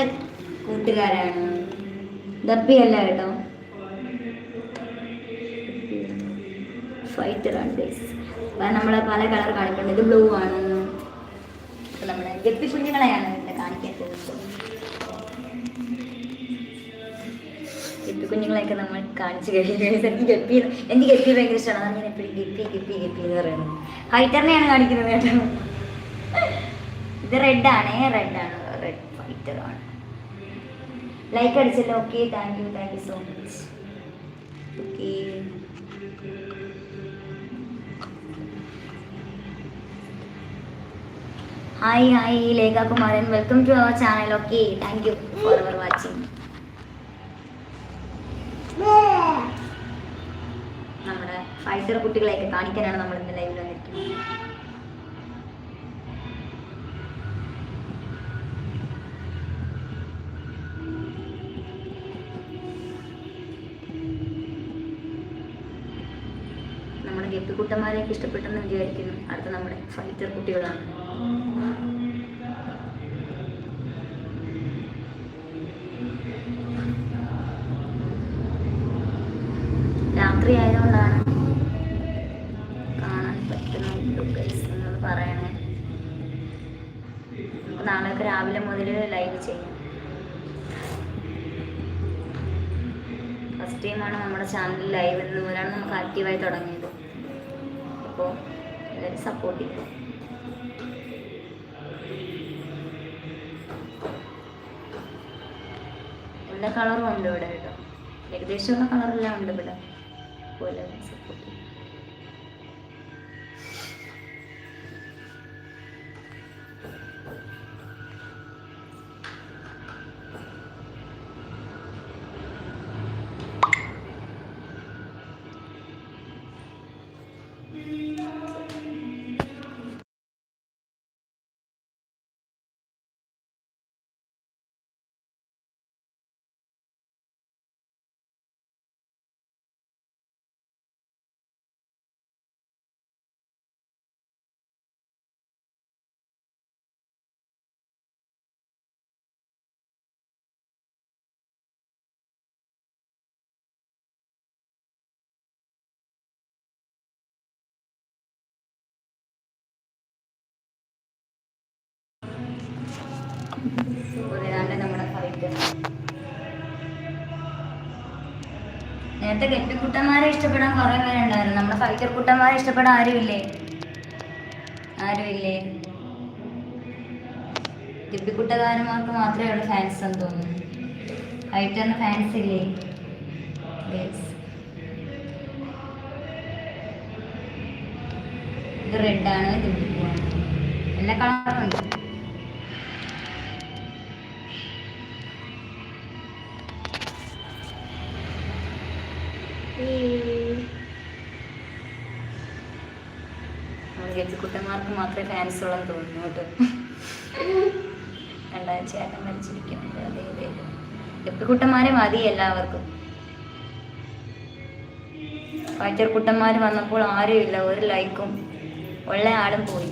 നമ്മുടെ കൂട്ടുകാരാണ്. ഡബ്ബി അല്ല കേട്ടോ. ഫൈറ്റർ ആണ് ഗൈസ് അപ്പം നമ്മൾ പല കളർ കാണിക്കുന്നുണ്ട് ഇത് ബ്ലൂ ആണ്. അപ്പം നമ്മുടെ ഗപ്പി കുഞ്ഞുങ്ങളെയാണ് ഇവിടെ കാണിക്കാൻ പോകുന്നത് ഗപ്പി കുഞ്ഞുങ്ങളെയൊക്കെ നമ്മൾ കാണിച്ചു കഴിഞ്ഞു. എനിക്ക് ഗപ്പി എനിക്ക് ഗപ്പി ഭയങ്കര ഇഷ്ടമാണ്. അതാണ് ഞാൻ എപ്പോഴും ഗപ്പി ഗപ്പി ഗപ്പി എന്ന് പറയുന്നത്. ഫൈറ്ററിനെയാണ് കാണിക്കുന്നത് കേട്ടോ. ഇത് റെഡ് ആണ് റെഡ് ആണ്. റെഡ് ഫൈറ്റർ ആണ്. Like അടിച്ചല്ലോ. Okay thank you thank you so much okay hi hi Lekha Kumaran welcome to our channel okay thank you for our watching നമ്മുടെ ഫൈറ്റർ കുട്ടികളെയൊക്കെ കാണിക്കാനാണ് നമ്മൾ ഇന്ന് ലൈവിൽ വന്നിരിക്കുന്നത് കുട്ടന്മാരെയൊക്കെ ഇഷ്ടപ്പെട്ടെന്ന് വിചാരിക്കുന്നു. അടുത്ത നമ്മുടെ ഫൈറ്റർ കുട്ടികളാണ്. രാത്രി ആയതുകൊണ്ടാണ് കാണാൻ പറ്റുന്ന പറയണേ. നാളെയൊക്കെ രാവിലെ മുതൽ ലൈവ് ചെയ്യാം. ഫസ്റ്റ് ടൈമാണ് നമ്മുടെ ചാനൽ ലൈവ് എന്ന് പോലാണ് നമുക്ക് ആക്റ്റീവായി തുടങ്ങിയത്. അപ്പോൾ എല്ലാവരും സപ്പോർട്ട് ചെയ്യും എല്ലാ കളറും ഉണ്ട് ഇവിടെ കേട്ടോ. ഏകദേശമുള്ള കളറെല്ലാം ഉണ്ട് ഇവിടെ. പോലെ സപ്പോർട്ട് നമ്മുടെ ഫൈറ്റ്. നേരത്തെ ഗപ്പിക്കുട്ടന്മാരെ ഇഷ്ടപ്പെടാൻ കുറെ പേരുണ്ടായിരുന്നു നമ്മുടെ ഫൈറ്റർ കുട്ടന്മാരെ ഇഷ്ടപ്പെടാൻ ആരുമില്ലേ? ആരുമില്ലേ? ഗപ്പിക്കുട്ടകാരന്മാർക്ക് മാത്രമേ ഉള്ളൂ ഫാൻസ് എന്ന് തോന്നുന്നു. ഫൈറ്ററിന് ഫാൻസ് ഇല്ലേ. ഇത് റെഡാണ് ഇത് ആണ് എല്ലാ കളറും ഉണ്ട്. ഗപ്പിക്കുട്ടന്മാർക്ക് മാത്രമേ ഫാൻസ് ഉള്ളെന്ന് തോന്നുന്നു കേട്ടോ. രണ്ടാഴ്ച ചേട്ടൻ മരിച്ചിരിക്കുന്നുണ്ട്. അതേ ഗപ്പിക്കുട്ടന്മാരെ മതി എല്ലാവർക്കും. പാച്ചർ കുട്ടന്മാർ വന്നപ്പോൾ ഇല്ല. ഒരു ലൈക്കും ഉള്ള ആളും പോയി.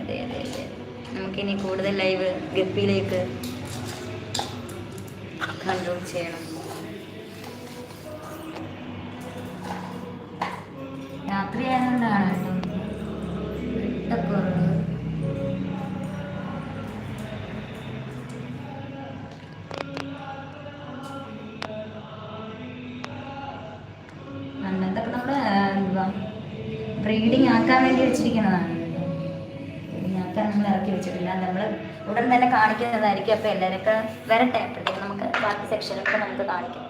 അതെ അതെ അതെ. നമുക്കിനി കൂടുതൽ ലൈവ് ഗപ്പിയിലേക്ക് കൺട്രോൾ ചെയ്യണം. രാത്രി ആയതുകൊണ്ടാണ് വെട്ടക്കുറവ് അന്നതൊക്കെ നമ്മൾ എന്തുവാ ബ്രീഡിങ് ആക്കാൻ വേണ്ടി വെച്ചിരിക്കുന്നതാണ്. ആക്കാൻ നമ്മൾ ഇറക്കി വെച്ചിട്ടില്ല. നമ്മൾ ഉടൻ തന്നെ കാണിക്കുന്നതായിരിക്കും. അപ്പോൾ എല്ലാവരൊക്കെ വരട്ടെ. അപ്പോഴത്തേക്ക് നമുക്ക് ബാക്കി സെക്ഷനൊക്കെ നമുക്ക് കാണിക്കാം.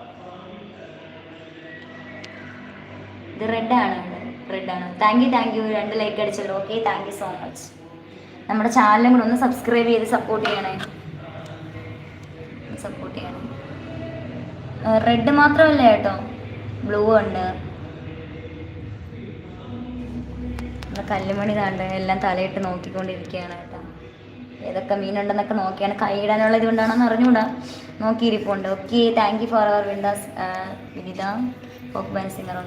ഇത് റെഡാണ് റെഡാണ് താങ്ക് യു താങ്ക് യു രണ്ട് like അടിച്ചല്ലോ okay thank you so much നമ്മുടെ ചാനലും കൂടെ ഒന്ന് സബ്സ്ക്രൈബ് ചെയ്ത് സപ്പോർട്ട് ചെയ്യണേ. സപ്പോർട്ട് ചെയ്യണേ. റെഡ് മാത്രമല്ല കേട്ടോ. ബ്ലൂ ഉണ്ട്. കല്ലുമണി താണ്ട് എല്ലാം തലയിട്ട് നോക്കിക്കൊണ്ടിരിക്കുകയാണ് കേട്ടോ. ഏതൊക്കെ മീനുണ്ടെന്നൊക്കെ നോക്കിയാണ്. കൈയിടാനുള്ള ഇതുകൊണ്ടാണെന്ന് അറിഞ്ഞുകൂടാ. നോക്കിയിരിപ്പുണ്ട്. Okay thank you for our വിൻഡാസ് Vinitha folk ബാൻ സിംഗർ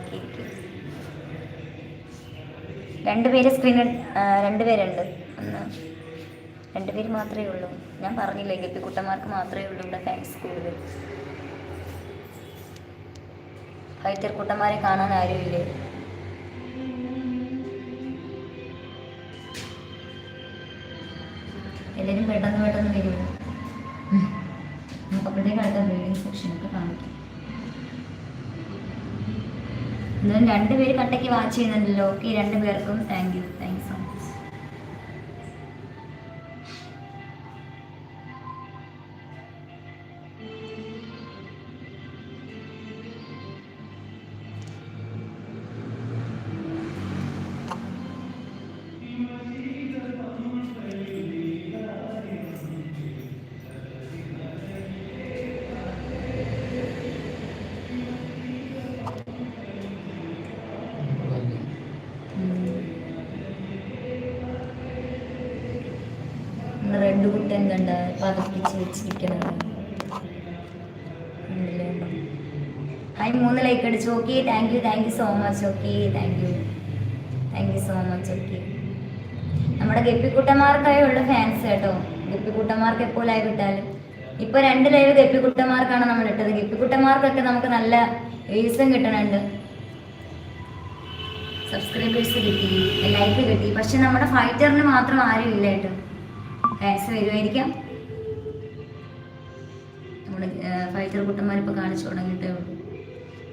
ഓക്കെ രണ്ടുപേര് സ്ക്രീനിൽ രണ്ടുപേരുണ്ട് ഒന്ന് രണ്ടുപേര് മാത്രമേ ഉള്ളൂ. ഞാൻ പറഞ്ഞില്ലേ ഗപ്പിക്കുട്ടന്മാർക്ക് മാത്രമേ ഉള്ളൂ ഇവിടെ ഫാൻസ് കൂടുതൽ. ഫൈറ്റർ കുട്ടന്മാരെ കാണാൻ ആരുമില്ലേ? എല്ലാവരും പെട്ടെന്ന് പെട്ടെന്ന് വരുമോ? നമുക്ക് ബ്രീഡിംഗ് സെക്ഷനൊക്കെ കാണിക്കാം. എന്നാലും രണ്ടുപേര് കട്ടയ്ക്ക് വാച്ച് ചെയ്യുന്നുണ്ടല്ലോ. ഓക്കെ രണ്ടുപേർക്കും thank you thank so much red കുട്ടൻ കണ്ട പതപ്പിച്ച് വെച്ചിരിക്കുന്നത് ഹായ് മൂന്ന് ലൈക്ക് അടിച്ചു. Okay thank you thank you so much okay thank you thank you so much okay നമ്മുടെ ഗപ്പിക്കുട്ടന്മാർക്കായി ഉള്ള ഫാൻസ് കേട്ടോ. ഗപ്പിക്കുട്ടന്മാർക്ക് എപ്പോൾ ലൈവ് ഇട്ടാലും. ഇപ്പൊ രണ്ട് ലൈവ് ഗപ്പിക്കുട്ടന്മാർക്കാണ് നമ്മൾ ഇട്ടത്. ഗപ്പിക്കുട്ടന്മാർക്കൊക്കെ നമുക്ക് നല്ല വ്യൂസും കിട്ടണുണ്ട്. സബ്സ്ക്രൈബേഴ്സ് കിട്ടി ലൈക്ക് കിട്ടി. പക്ഷെ നമ്മുടെ ഫൈറ്ററിന് മാത്രം ആരും ഇല്ല കേട്ടോ. ഫാൻസ് വരുമായിരിക്കാം നമ്മുടെ ഫൈറ്റർ കുട്ടന്മാർ ഇപ്പോൾ കാണിച്ചു തുടങ്ങിയിട്ടേ ഉള്ളൂ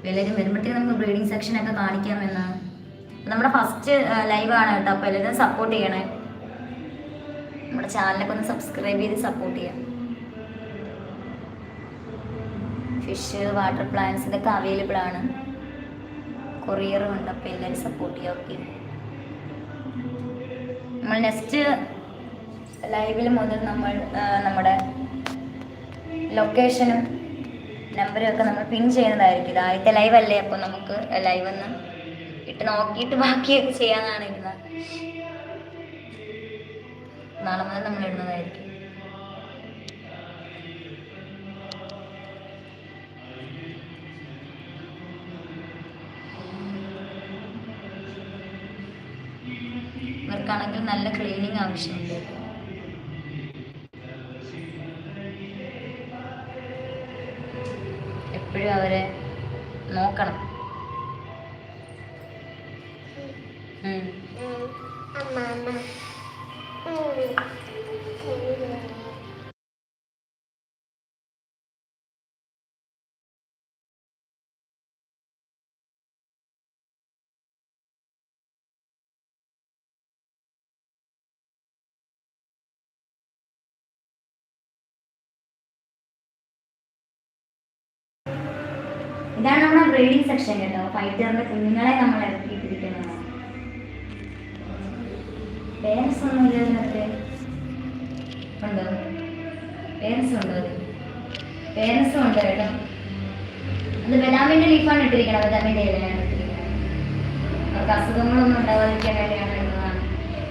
എല്ലാവരും വരുമ്പോഴത്തേക്ക് നമുക്ക് ബ്രീഡിംഗ് സെക്ഷനൊക്കെ കാണിക്കാമെന്നാണ്. നമ്മുടെ ഫസ്റ്റ് ലൈവാണ് കേട്ടോ. അപ്പോൾ എല്ലാവരും സപ്പോർട്ട് ചെയ്യണേ. നമ്മുടെ ചാനലൊക്കെ ഒന്ന് സബ്സ്ക്രൈബ് ചെയ്ത് സപ്പോർട്ട് ചെയ്യാം. ഫിഷ് വാട്ടർ പ്ലാന്റ്സ് ഇതൊക്കെ അവൈലബിൾ ആണ്. കൊറിയറും ഉണ്ട്. അപ്പോൾ എല്ലാവരും സപ്പോർട്ട് ചെയ്യാം. ഓക്കെ നമ്മൾ നെക്സ്റ്റ് ലൈവിൽ മുതൽ നമ്മൾ നമ്മുടെ ലൊക്കേഷനും നമ്പറും ഒക്കെ നമ്മൾ പിൻ ചെയ്യുന്നതായിരിക്കും. ഇത് ആദ്യത്തെ ലൈവ് അല്ലേ? അപ്പോൾ നമുക്ക് ലൈവ് ഒന്ന് ഇട്ട് നോക്കിയിട്ട് ബാക്കിയൊക്കെ ചെയ്യാനാണ് ഇരുന്നത്. നാളെ മുതൽ നമ്മൾ ഇടുന്നതായിരിക്കും. ഇവർക്കാണെങ്കിൽ നല്ല ക്ലീനിങ് ആവശ്യമുണ്ട്. എപ്പോഴും അവരെ നോക്കണം. ഉം. ഇതാണ് നമ്മുടെ ബ്രീഡിംഗ് സെക്ഷൻ കേട്ടോ. ഫൈറ്ററിന്റെ കുഞ്ഞുങ്ങളെ നമ്മൾ ഇറക്കിയിട്ടിരിക്കുന്നത്. പേരൻസ് ഒന്നും ഇല്ലാതെ ഉണ്ടോ? പേരൻസ് ഉണ്ടോ പേരൻസും ഉണ്ട് കേട്ടോ. അത് ബദാമിന്റെ ലീഫാണ് ഇട്ടിരിക്കണം ബദാമിന്റെ ഇലയാണ് ഇട്ടിരിക്കുന്നത്. അവർക്ക് അസുഖങ്ങളൊന്നും ഉണ്ടാവാതിരിക്കാൻ വേണ്ടിയാണ് ഇടുന്നതാണ്.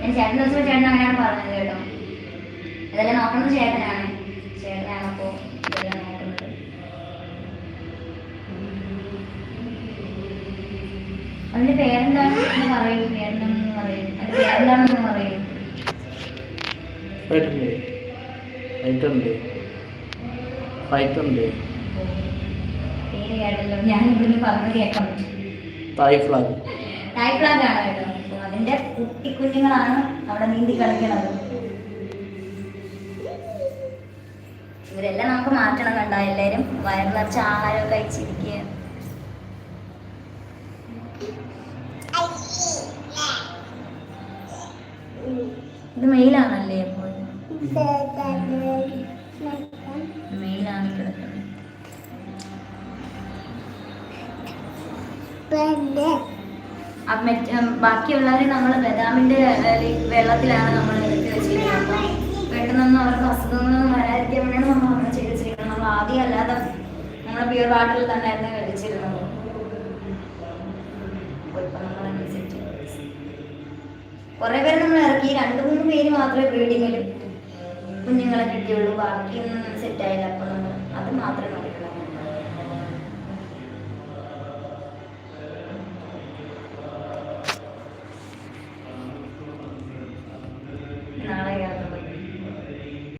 ഞാൻ ചേട്ടൻ ദിവസം ചേട്ടൻ അങ്ങനെയാണ് പറഞ്ഞത് കേട്ടോ. അതെല്ലാം ചേട്ടനാണ് ചേട്ടനാണ്. പറയൂ പേര് കേട്ടല്ലോ. ഞാൻ ഇവിടുന്ന് പറഞ്ഞു തായ് ഫ്ലാഗ്. ടൈ ഫ്ലാഗ് ആണ് കേട്ടോ. അപ്പൊ അതിന്റെ കുട്ടി കുഞ്ഞുങ്ങളാണ് അവിടെ നീന്തി കളിക്കണത്. ഇവരെല്ലാം നമുക്ക് മാറ്റണം കണ്ട? എല്ലാവരും വയറിളർച്ച ആഹാരമൊക്കെ കഴിച്ചിരിക്കുക. ഇത് മെയിലാണല്ലേ അപ്പോൾ? മെയിലാണ് കിടക്കുന്നത്. ബാക്കിയുള്ളവരെ നമ്മൾ ബദാമിന്റെ വെള്ളത്തിലാണ് നമ്മൾ എടുത്ത് വെച്ചിരിക്കുന്നത്. അപ്പം പെട്ടെന്നൊന്നും അവർക്ക് അസുഖങ്ങളൊന്നും വരാതിരിക്കാൻ വേണ്ടിയാണ് നമ്മൾ അങ്ങനെ ചെയ്ത് നമ്മൾ ആദ്യം അല്ലാതെ നമ്മൾ പ്യൂർ വാട്ടറിൽ തന്നെയായിരുന്നു കഴിച്ചിരുന്നത്. നമ്മൾ അങ്ങനെ കുറേ പേര് നമ്മൾ ഇറക്കി. രണ്ട് മൂന്ന് പേര് മാത്രമേ ബ്രീഡിങ്ങിൽ കുഞ്ഞുങ്ങളെ കിട്ടിയുള്ളൂ. ബാക്കിയൊന്നും സെറ്റ് ആയില്ല. അപ്പോൾ നമ്മൾ അത് മാത്രമേ